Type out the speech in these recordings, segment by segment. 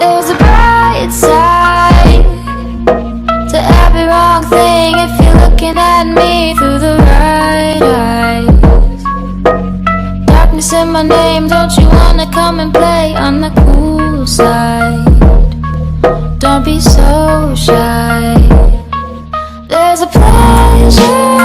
There's a bright side to every wrong thing if you're looking at me through the right eyes. Darkness in my name, don't you wanna come and play on the cool side? Don't be so shy. There's a pleasure.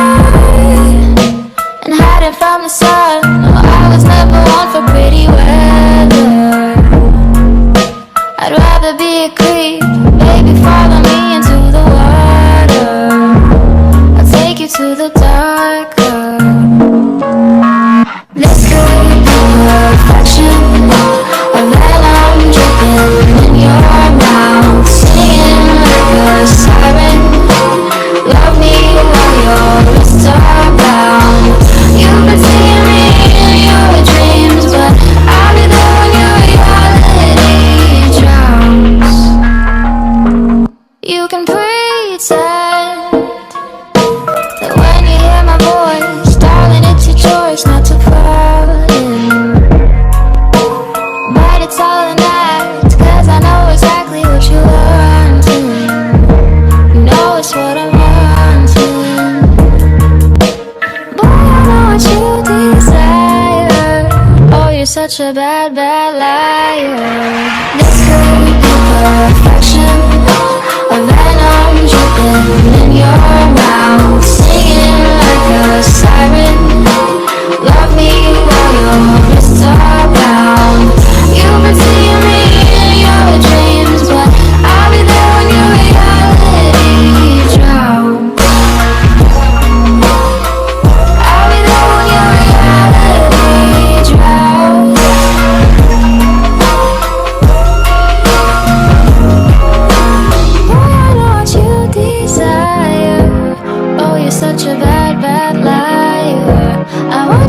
promise such a bad, bad liar.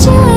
you.